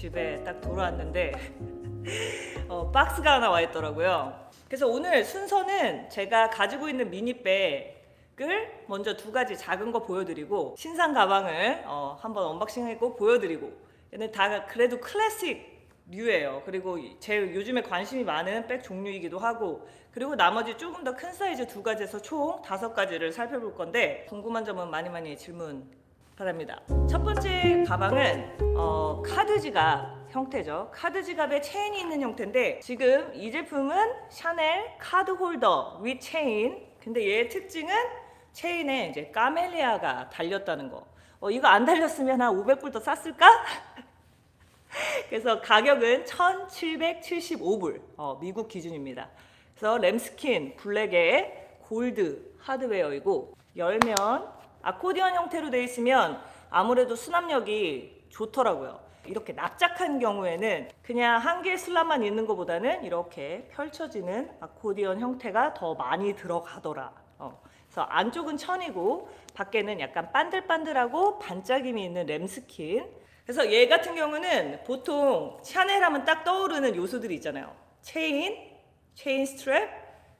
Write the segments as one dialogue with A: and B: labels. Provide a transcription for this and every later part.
A: 집에 딱 돌아왔는데 어, 박스가 하나 와 있더라고요. 그래서 오늘 순서는 제가 가지고 있는 미니백을 먼저 두 가지 작은 거 보여드리고 신상 가방을 어, 한번 언박싱하고 보여드리고 얘는 다 그래도 클래식 류예요. 그리고 제 요즘에 관심이 많은 백 종류이기도 하고 그리고 나머지 조금 더 큰 사이즈 두 가지에서 총 다섯 가지를 살펴볼 건데 궁금한 점은 많이 많이 질문 바랍니다. 첫 번째 가방은 어, 카드 지갑 형태죠. 카드 지갑에 체인이 있는 형태인데 지금 이 제품은 샤넬 카드 홀더 위 체인. 근데 얘의 특징은 체인에 이제 까멜리아가 달렸다는 거. 어, 이거 안 달렸으면 한 500불 더 쌌을까? 그래서 가격은 1,775불, 어, 미국 기준입니다. 그래서 램스킨 블랙의 골드 하드웨어이고 열면 아코디언 형태로 되어 있으면 아무래도 수납력이 좋더라고요. 이렇게 납작한 경우에는 그냥 한 개의 슬랍만 있는 것보다는 이렇게 펼쳐지는 아코디언 형태가 더 많이 들어가더라. 어, 그래서 안쪽은 천이고 밖에는 약간 반들반들하고 반짝임이 있는 램스킨. 그래서 얘 같은 경우는 보통 샤넬 하면 딱 떠오르는 요소들이 있잖아요. 체인, 체인 스트랩,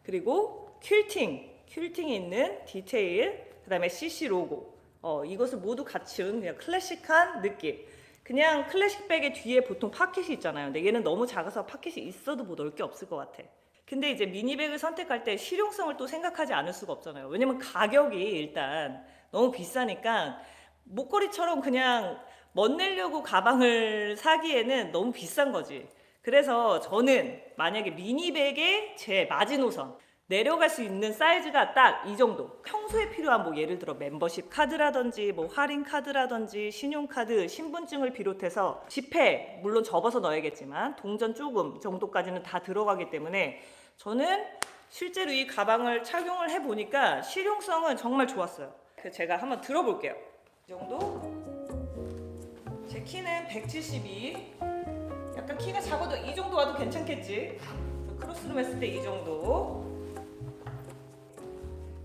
A: 그리고 퀼팅, 퀼팅이 있는 디테일, 그 다음에 CC 로고. 어, 이것을 모두 갖춘 그냥 클래식한 느낌. 그냥 클래식 백의 뒤에 보통 파켓이 있잖아요. 근데 얘는 너무 작아서 파켓이 있어도 뭐 넣을 게 없을 것 같아. 근데 이제 미니백을 선택할 때 실용성을 또 생각하지 않을 수가 없잖아요. 왜냐면 가격이 일단 너무 비싸니까 목걸이처럼 그냥 멋내려고 가방을 사기에는 너무 비싼 거지. 그래서 저는 만약에 미니백의 제 마지노선 내려갈 수 있는 사이즈가 딱 이 정도. 평소에 필요한 뭐 예를 들어 멤버십 카드라든지 뭐 할인 카드라든지 신용카드, 신분증을 비롯해서 지폐 물론 접어서 넣어야겠지만 동전 조금 정도까지는 다 들어가기 때문에 저는 실제로 이 가방을 착용을 해 보니까 실용성은 정말 좋았어요. 그래서 제가 한번 들어볼게요. 이 정도. 제 키는 172. 약간 키가 작아도 이 정도 와도 괜찮겠지. 크로스로 했을 때 이 정도.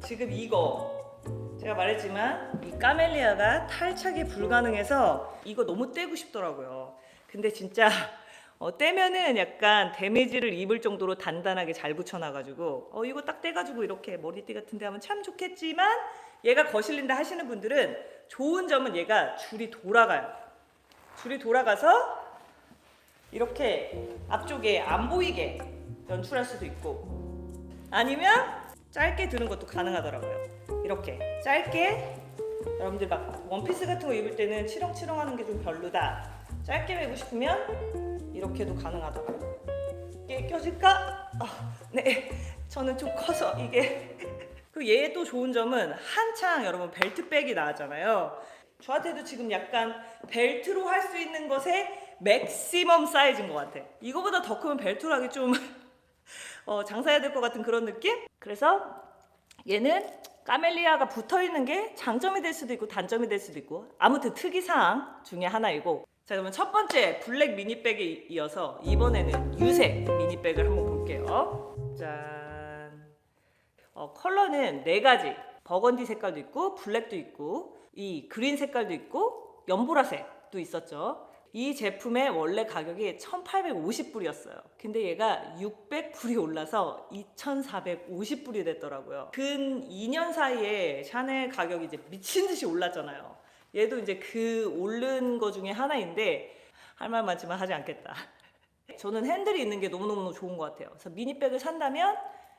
A: 지금 이거 제가 말했지만 이 까멜리아가 탈착이 불가능해서 이거 너무 떼고 싶더라고요. 근데 진짜 어, 떼면은 약간 데미지를 입을 정도로 단단하게 잘 붙여놔가지고 어 이거 딱 떼가지고 이렇게 머리띠 같은데 하면 참 좋겠지만 얘가 거실린다 하시는 분들은 좋은 점은 얘가 줄이 돌아가요. 줄이 돌아가서 이렇게 앞쪽에 안 보이게 연출할 수도 있고 아니면 짧게 드는 것도 가능하더라고요. 이렇게 짧게 여러분들 막 원피스 같은 거 입을 때는 치렁치렁 하는 게 좀 별로다. 짧게 매고 싶으면 이렇게도 가능하더라고요. 이게 껴질까? 아, 네, 저는 좀 커서 이게 그또 좋은 점은 한창 여러분 벨트백이 나왔잖아요. 저한테도 지금 약간 벨트로 할 수 있는 것의 맥시멈 사이즈인 것 같아. 이거보다 더 크면 벨트로 하기 좀 어, 장사해야 될 것 같은 그런 느낌? 그래서 얘는 까멜리아가 붙어 있는 게 장점이 될 수도 있고 단점이 될 수도 있고 아무튼 특이사항 중에 하나이고. 자 그러면 첫 번째 블랙 미니백에 이어서 이번에는 유색 미니백을 한번 볼게요. 짠. 어, 컬러는 네 가지. 버건디 색깔도 있고 블랙도 있고 이 그린 색깔도 있고 연보라색도 있었죠 이 제품의 원래 가격이 1,850불이었어요. 근데 얘가 600불이 올라서 2,450불이 됐더라고요. 근 2년 사이에 샤넬 가격이 이제 미친 듯이 올랐잖아요. 얘도 이제 그 오른 거 중에 하나인데 할 말 많지만 하지 않겠다. 저는 핸들이 있는 게 너무너무 좋은 것 같아요. 그래서 미니백을 산다면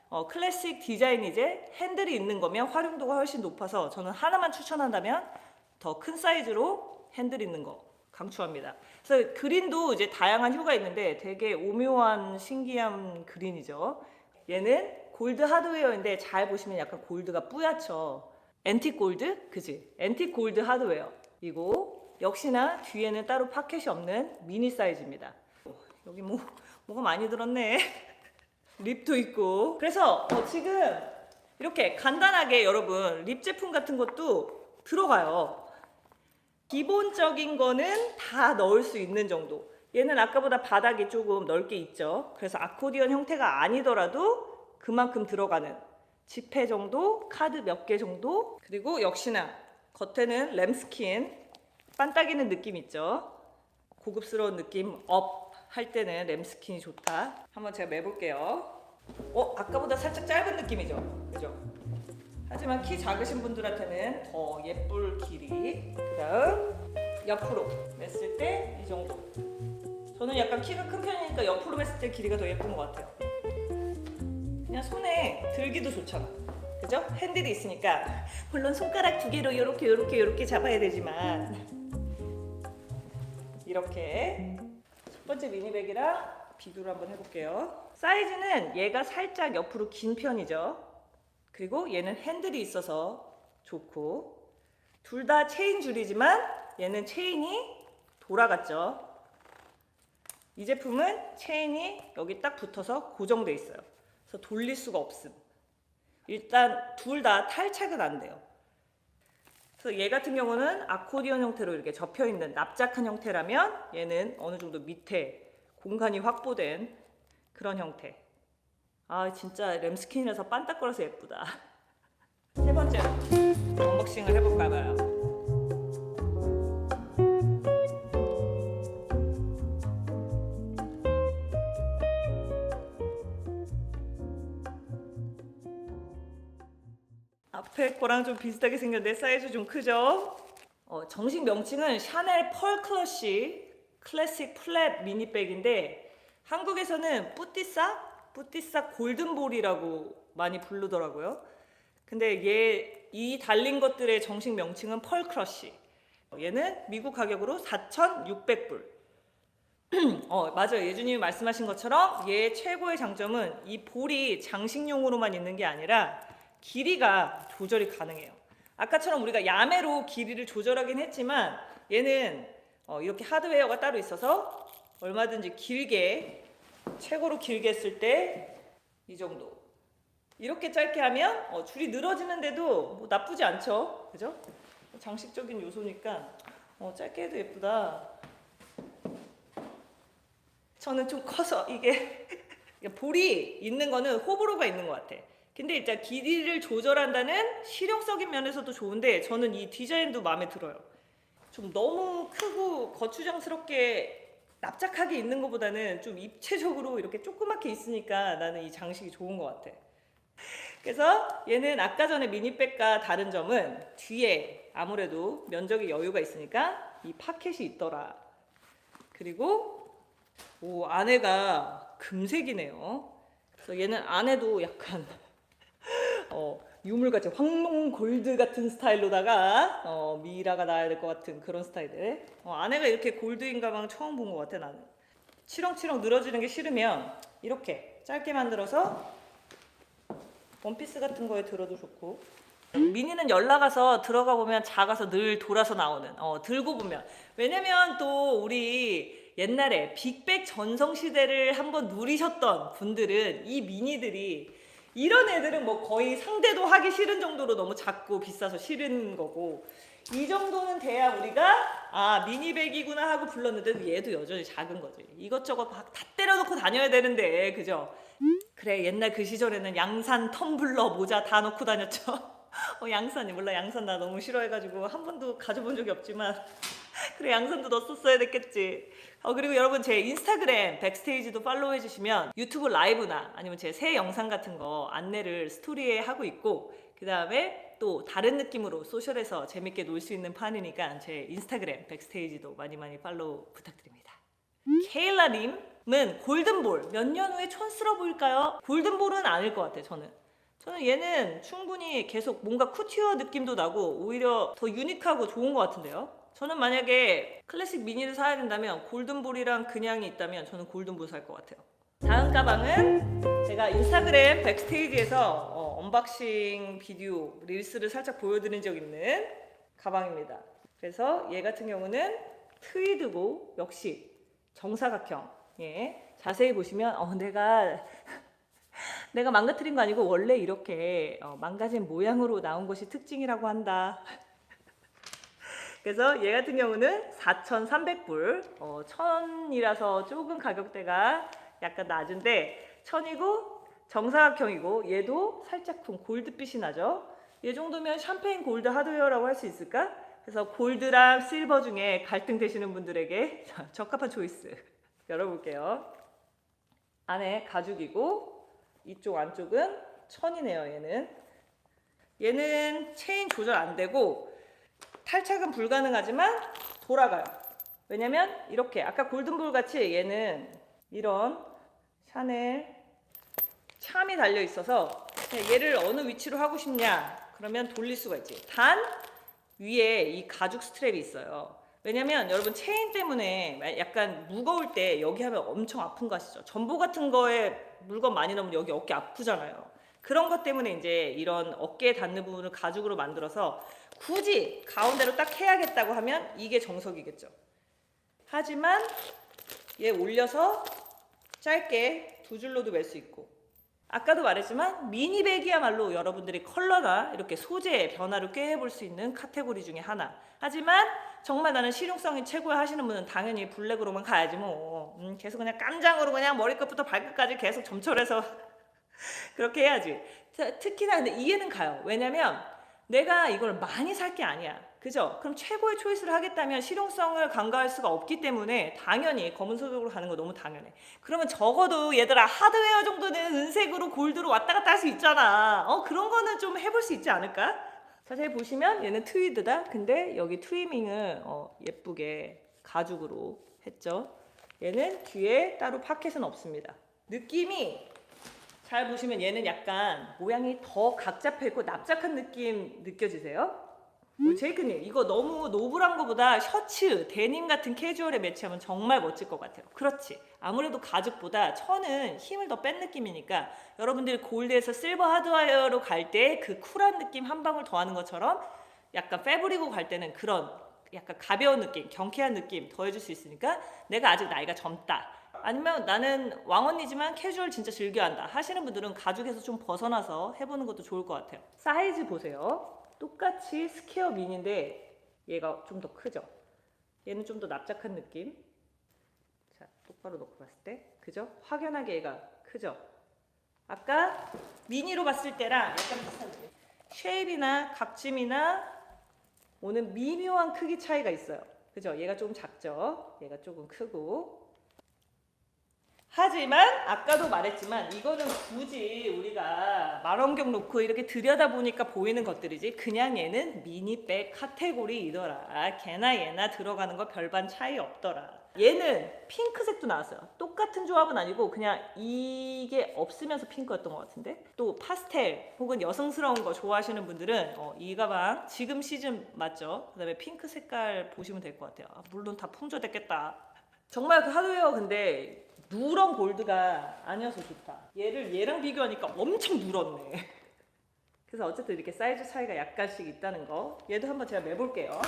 A: 어, 클래식 디자인이제 핸들이 있는 거면 활용도가 훨씬 높아서 저는 하나만 추천한다면 더 큰 사이즈로 핸들 있는 거 강추합니다. 그래서 그린도 이제 다양한 휴가 있는데 되게 오묘한 신기한 그린이죠. 얘는 골드 하드웨어인데 잘 보시면 약간 골드가 뿌옇죠. 앤틱 골드? 그지? 앤틱 골드 하드웨어. 이고 역시나 뒤에는 따로 파켓이 없는 미니 사이즈입니다. 여기 뭐 뭐가 많이 들었네. 립도 있고. 그래서 어, 지금 이렇게 간단하게 여러분 립 제품 같은 것도 들어가요. 기본적인 거는 다 넣을 수 있는 정도. 얘는 아까보다 바닥이 조금 넓게 있죠. 그래서 아코디언 형태가 아니더라도 그만큼 들어가는 지폐 정도, 카드 몇 개 정도, 그리고 역시나 겉에는 램스킨, 반딱이는 느낌 있죠. 고급스러운 느낌 업 할 때는 램스킨이 좋다. 한번 제가 매볼게요. 어, 아까보다 살짝 짧은 느낌이죠? 그죠? 하지만 키 작으신 분들한테는 더 예쁠 길이. 그다음 옆으로 맸을 때 이 정도. 저는 약간 키가 큰 편이니까 옆으로 맸을 때 길이가 더 예쁜 것 같아요. 그냥 손에 들기도 좋잖아. 그죠? 핸들이 있으니까 물론 손가락 두 개로 이렇게 이렇게 이렇게 잡아야 되지만 이렇게 첫 번째 미니백이랑 비교를 한번 해볼게요. 사이즈는 얘가 살짝 옆으로 긴 편이죠. 그리고 얘는 핸들이 있어서 좋고 둘 다 체인 줄이지만 얘는 체인이 돌아갔죠. 이 제품은 체인이 여기 딱 붙어서 고정돼 있어요. 그래서 돌릴 수가 없음. 일단 둘 다 탈착은 안 돼요. 그래서 얘 같은 경우는 아코디언 형태로 이렇게 접혀 있는 납작한 형태라면 얘는 어느 정도 밑에 공간이 확보된 그런 형태. 아 진짜 램스킨이라서 반딱거려서 예쁘다. 세 번째로 언박싱을 해볼까 봐요. 앞에 거랑 좀 비슷하게 생겼는데 사이즈 좀 크죠? 어, 정식 명칭은 샤넬 펄 클러시 클래식 플랫 미니백인데 한국에서는 뿌띠싸? 뿌띠싸 골든볼이라고 많이 부르더라고요. 근데 얘 이 달린 것들의 정식 명칭은 펄 크러쉬. 얘는 미국 가격으로 4,600불. 어, 맞아요. 예준님이 말씀하신 것처럼 얘 최고의 장점은 이 볼이 장식용으로만 있는 게 아니라 길이가 조절이 가능해요. 아까처럼 우리가 야매로 길이를 조절하긴 했지만 얘는 어, 이렇게 하드웨어가 따로 있어서 얼마든지 길게 최고로 길게 했을 때이 정도. 이렇게 짧게 하면 어, 줄이 늘어지는데도 뭐 나쁘지 않죠, 그죠? 장식적인 요소니까 어, 짧게 해도 예쁘다. 저는 좀 커서 이게 볼이 있는 거는 호불호가 있는 것 같아. 근데 일단 길이를 조절한다는 실용적인 면에서도 좋은데 저는 이 디자인도 마음에 들어요. 좀 너무 크고 거추장스럽게 납작하게 있는 것보다는 좀 입체적으로 이렇게 조그맣게 있으니까 나는 이 장식이 좋은 것 같아. 그래서 얘는 아까 전에 미니백과 다른 점은 뒤에 아무래도 면적이 여유가 있으니까 이 파켓이 있더라. 그리고 오 안에가 금색이네요. 그래서 얘는 안에도 약간 어, 유물같이 황농 골드 같은 스타일로다가 어, 미라가 나야 될 것 같은 그런 스타일들. 어, 안에가 이렇게 골드인 가방 처음 본 것 같아 나는. 치렁치렁 늘어지는 게 싫으면 이렇게 짧게 만들어서 원피스 같은 거에 들어도 좋고. 미니는 연락가서 들어가 보면 작아서 늘 돌아서 나오는. 어, 들고 보면 왜냐면 또 우리 옛날에 빅백 전성 시대를 한번 누리셨던 분들은 이 미니들이 이런 애들은 뭐 거의 상대도 하기 싫은 정도로 너무 작고 비싸서 싫은 거고. 이 정도는 돼야 우리가 아 미니백이구나 하고 불렀는데 얘도 여전히 작은 거지. 이것저것 막 다 때려놓고 다녀야 되는데 그죠? 그래 옛날 그 시절에는 양산 텀블러 모자 다 넣고 다녔죠. 어, 양산이 몰라 양산 나 너무 싫어해가지고 한 번도 가져본 적이 없지만 그래 양산도 넣었어야 됐겠지. 어 그리고 여러분 제 인스타그램 백스테이지도 팔로우 해주시면 유튜브 라이브나 아니면 제 새 영상 같은 거 안내를 스토리에 하고 있고 그 다음에 또 다른 느낌으로 소셜에서 재밌게 놀 수 있는 판이니까 제 인스타그램 백스테이지도 많이 많이 팔로우 부탁드립니다. 케일라님은 골든볼 몇 년 후에 촌스러워 보일까요? 골든볼은 아닐 것 같아요 저는. 저는 얘는 충분히 계속 뭔가 쿠티어 느낌도 나고 오히려 더 유니크하고 좋은 것 같은데요. 저는 만약에 클래식 미니를 사야 된다면 골든볼이랑 그냥이 있다면 저는 골든볼 살 것 같아요. 다음 가방은 제가 인스타그램 백스테이지에서 어, 언박싱 비디오 릴스를 살짝 보여드린 적 있는 가방입니다. 그래서 얘 같은 경우는 트위드고 역시 정사각형. 예. 자세히 보시면 어, 내가 내가 망가뜨린 거 아니고 원래 이렇게 어, 망가진 모양으로 나온 것이 특징이라고 한다. 그래서 얘 같은 경우는 4,300불, 어, 1,000이라서 조금 가격대가 약간 낮은데 1,000이고 정사각형이고 얘도 살짝 좀 골드빛이 나죠. 얘 정도면 샴페인 골드 하드웨어라고 할 수 있을까? 그래서 골드랑 실버 중에 갈등 되시는 분들에게 자, 적합한 초이스 열어볼게요. 안에 가죽이고 이쪽 안쪽은 천이네요. 얘는 얘는 체인 조절 안 되고 탈착은 불가능하지만 돌아가요. 왜냐면 이렇게 아까 골든볼 같이 얘는 이런 샤넬 참이 달려 있어서 얘를 어느 위치로 하고 싶냐 그러면 돌릴 수가 있지. 단 위에 이 가죽 스트랩이 있어요. 왜냐면 여러분 체인 때문에 약간 무거울 때 여기 하면 엄청 아픈 거 아시죠? 전보 같은 거에 물건 많이 넣으면 여기 어깨 아프잖아요. 그런 것 때문에 이제 이런 어깨에 닿는 부분을 가죽으로 만들어서 굳이 가운데로 딱 해야겠다고 하면 이게 정석이겠죠. 하지만 얘 올려서 짧게 두 줄로도 멜 수 있고 아까도 말했지만 미니백이야말로 여러분들이 컬러나 이렇게 소재의 변화를 꾀해볼 수 있는 카테고리 중에 하나. 하지만 정말 나는 실용성이 최고야 하시는 분은 당연히 블랙으로만 가야지 뭐. 음, 계속 그냥 깜장으로 그냥 머리끝부터 발끝까지 계속 점철해서 그렇게 해야지. 자, 특히나 근데 이해는 가요. 왜냐면 내가 이걸 많이 살 게 아니야. 그죠? 그럼 최고의 초이스를 하겠다면 실용성을 간과할 수가 없기 때문에 당연히 검은색으로 가는 거 너무 당연해. 그러면 적어도 얘들아 하드웨어 정도는 은색으로 골드로 왔다 갔다 할 수 있잖아. 어 그런 거는 좀 해볼 수 있지 않을까? 자세히 보시면 얘는 트위드다. 근데 여기 트리밍을 어, 예쁘게 가죽으로 했죠. 얘는 뒤에 따로 파켓은 없습니다. 느낌이 잘 보시면 얘는 약간 모양이 더 각 잡혀 있고 납작한 느낌 느껴지세요? 우리 제이크님 이거 너무 노블한 거보다 셔츠, 데님 같은 캐주얼에 매치하면 정말 멋질 것 같아요. 그렇지. 아무래도 가죽보다 천은 힘을 더 뺀 느낌이니까 여러분들이 골드에서 실버 하드웨어로 갈 때 그 쿨한 느낌 한 방울 더하는 것처럼 약간 패브리고 갈 때는 그런 약간 가벼운 느낌, 경쾌한 느낌 더해줄 수 있으니까 내가 아직 나이가 젊다. 아니면 나는 왕언니지만 캐주얼 진짜 즐겨 한다 하시는 분들은 가죽에서 좀 벗어나서 해보는 것도 좋을 것 같아요. 사이즈 보세요. 똑같이 스퀘어 미니인데 얘가 좀 더 크죠. 얘는 좀 더 납작한 느낌. 자, 똑바로 놓고 봤을 때, 그죠? 확연하게 얘가 크죠. 아까 미니로 봤을 때랑 약간 비슷한 느낌. 쉐입이나 각짐이나 오는 미묘한 크기 차이가 있어요. 그죠? 얘가 조금 작죠. 얘가 조금 크고. 하지만 아까도 말했지만 이거는 굳이 우리가 망원경 놓고 이렇게 들여다 보니까 보이는 것들이지 그냥 얘는 미니백 카테고리이더라. 걔나 얘나 들어가는 거 별반 차이 없더라. 얘는 핑크색도 나왔어요. 똑같은 조합은 아니고 그냥 이게 없으면서 핑크였던 것 같은데? 또 파스텔 혹은 여성스러운 거 좋아하시는 분들은 어, 이 가방 지금 시즌 맞죠? 그 다음에 핑크 색깔 보시면 될 것 같아요. 아, 물론 다 품절됐겠다. 정말 그 하드웨어 근데 누런 골드가 아니어서 좋다. 얘를 얘랑 비교하니까 엄청 누렇네. 그래서 어쨌든 이렇게 사이즈 차이가 약간씩 있다는 거. 얘도 한번 제가 매볼게요.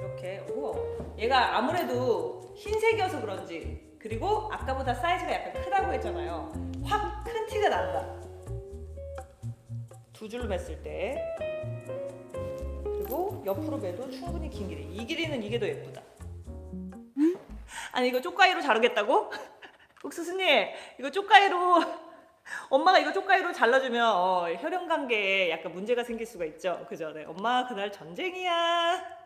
A: 이렇게 오 얘가 아무래도 흰색이어서 그런지 그리고 아까보다 사이즈가 약간 크다고 했잖아요. 확 큰 티가 난다. 두 줄로 맸을 때 그리고 옆으로 매도 충분히 긴 길이. 이 길이는 이게 더 예쁘다. 아니 이거 쪽가위로 자르겠다고? 옥수수님 이거 쪽가위로 엄마가 이거 쪽가위로 잘라주면 어, 혈연 관계에 약간 문제가 생길 수가 있죠. 그죠? 네. 엄마 그날 전쟁이야.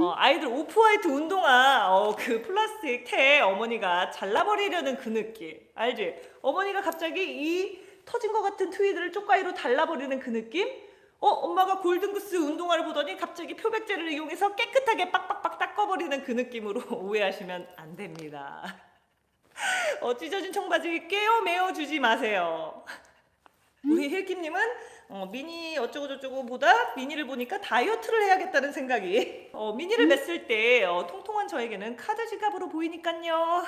A: 어, 아이들 오프화이트 운동화 어, 그 플라스틱 테 어머니가 잘라버리려는 그 느낌 알지? 어머니가 갑자기 이 터진 것 같은 트위드를 쪽가위로 달라버리는 그 느낌? 어 엄마가 골든구스 운동화를 보더니 갑자기 표백제를 이용해서 깨끗하게 빡빡빡 닦아버리는 그 느낌으로 오해하시면 안 됩니다. 어, 찢어진 청바지 깨어 메어 주지 마세요. 우리 힐킴님은 어, 미니 어쩌고 저쩌고 보다 미니를 보니까 다이어트를 해야겠다는 생각이 어, 미니를 맸을 때 어, 통통한 저에게는 카드 지갑으로 보이니깐요.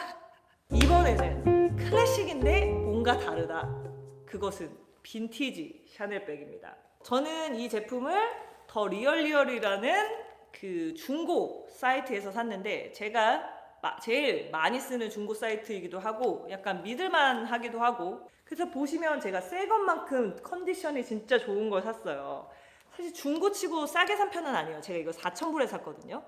A: 이번에는 클래식인데 뭔가 다르다. 그것은 빈티지 샤넬백입니다. 저는 이 제품을 더 리얼리얼이라는 그 중고 사이트에서 샀는데 제가 마- 제일 많이 쓰는 중고 사이트이기도 하고 약간 믿을만 하기도 하고 그래서 보시면 제가 새 것만큼 컨디션이 진짜 좋은 걸 샀어요. 사실 중고치고 싸게 산 편은 아니에요. 제가 이거 4,000불에 샀거든요.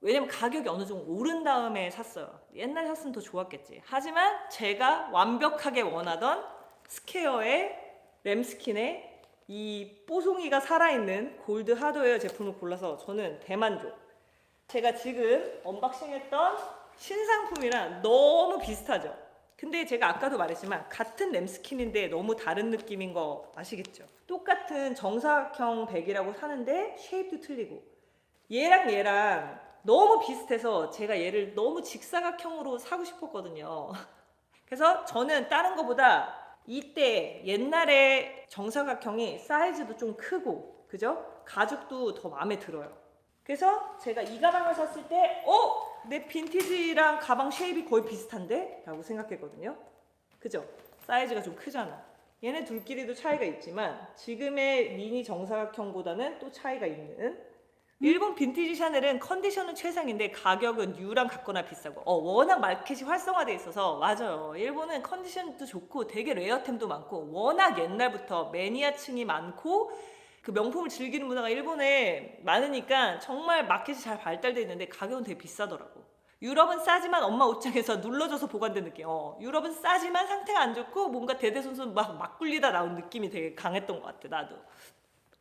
A: 왜냐면 가격이 어느 정도 오른 다음에 샀어요. 옛날에 샀으면 더 좋았겠지. 하지만 제가 완벽하게 원하던 스퀘어의 램스킨의 이 뽀송이가 살아있는 골드 하드웨어 제품을 골라서 저는 대만족. 제가 지금 언박싱했던 신상품이랑 너무 비슷하죠. 근데 제가 아까도 말했지만 같은 램스킨인데 너무 다른 느낌인 거 아시겠죠? 똑같은 정사각형 백이라고 사는데 쉐입도 틀리고 얘랑 얘랑 너무 비슷해서 제가 얘를 너무 직사각형으로 사고 싶었거든요. 그래서 저는 다른 거보다 이때 옛날에 정사각형이 사이즈도 좀 크고 그죠? 가죽도 더 마음에 들어요. 그래서 제가 이 가방을 샀을 때 어? 내 빈티지랑 가방 쉐입이 거의 비슷한데? 라고 생각했거든요. 그죠? 사이즈가 좀 크잖아. 얘네 둘끼리도 차이가 있지만 지금의 미니 정사각형보다는 또 차이가 있는 일본 빈티지 샤넬은 컨디션은 최상인데 가격은 유랑 같거나 비싸고. 어 워낙 마켓이 활성화돼 있어서. 맞아요. 일본은 컨디션도 좋고 되게 레어템도 많고 워낙 옛날부터 매니아층이 많고 그 명품을 즐기는 문화가 일본에 많으니까 정말 마켓이 잘 발달돼 있는데 가격은 되게 비싸더라고. 유럽은 싸지만 엄마 옷장에서 눌러줘서 보관된 느낌. 어 유럽은 싸지만 상태가 안 좋고 뭔가 대대손손 막, 막 굴리다 나온 느낌이 되게 강했던 것 같아 나도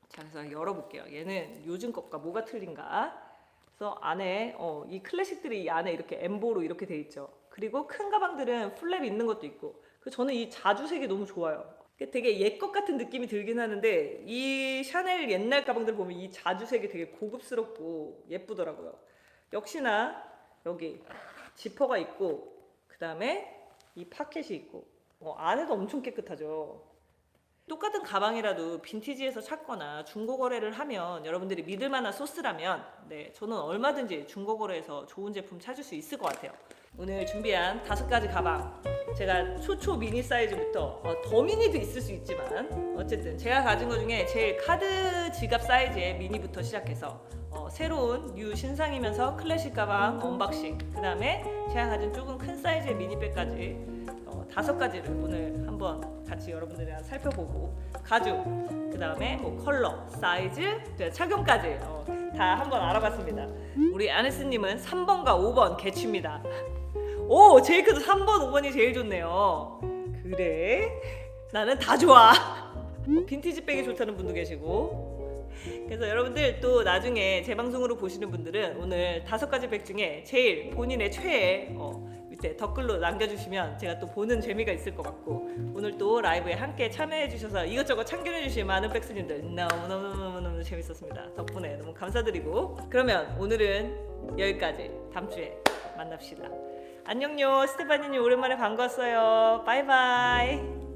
A: 자, 그래서 열어볼게요. 얘는 요즘 것과 뭐가 틀린가? 그래서 안에 어, 이 클래식들이 이 안에 이렇게 엠보로 이렇게 돼 있죠. 그리고 큰 가방들은 플랩 있는 것도 있고. 그 저는 이 자주색이 너무 좋아요. 되게 옛것 같은 느낌이 들긴 하는데 이 샤넬 옛날 가방들 보면 이 자주색이 되게 고급스럽고 예쁘더라고요. 역시나 여기 지퍼가 있고 그 다음에 이 파켓이 있고 어, 안에도 엄청 깨끗하죠. 똑같은 가방이라도 빈티지에서 찾거나 중고 거래를 하면 여러분들이 믿을 만한 소스라면 네 저는 얼마든지 중고 거래에서 좋은 제품 찾을 수 있을 것 같아요. 오늘 준비한 다섯 가지 가방 제가 초초 미니 사이즈부터 어, 더 미니도 있을 수 있지만 어쨌든 제가 가진 것 중에 제일 카드 지갑 사이즈의 미니부터 시작해서 어, 새로운 뉴 신상이면서 클래식 가방 언박싱 그 다음에 제가 가진 조금 큰 사이즈의 미니백까지 어, 다섯 가지를 오늘 한번 같이 여러분들이랑 살펴보고 가죽 그 다음에 뭐 컬러 사이즈 그 착용까지 어, 다 한번 알아봤습니다. 우리 아네스님은 3번과 5번 개취입니다. 오 제이크도 3번 5번이 제일 좋네요. 그래. 나는 다 좋아. 어, 빈티지 백이 좋다는 분도 계시고. 그래서 여러분들 또 나중에 제 방송으로 보시는 분들은 오늘 다섯 가지 백 중에 제일 본인의 최애 어, 밑에 댓글로 남겨주시면 제가 또 보는 재미가 있을 것 같고 오늘 또 라이브에 함께 참여해 주셔서 이것저것 참견해 주신 많은 백스님들 너무너무너무너무 재밌었습니다. 덕분에 너무 감사드리고 그러면 오늘은 여기까지 다음 주에 만납시다. 안녕요. 스테파니님 오랜만에 반가웠어요. 바이바이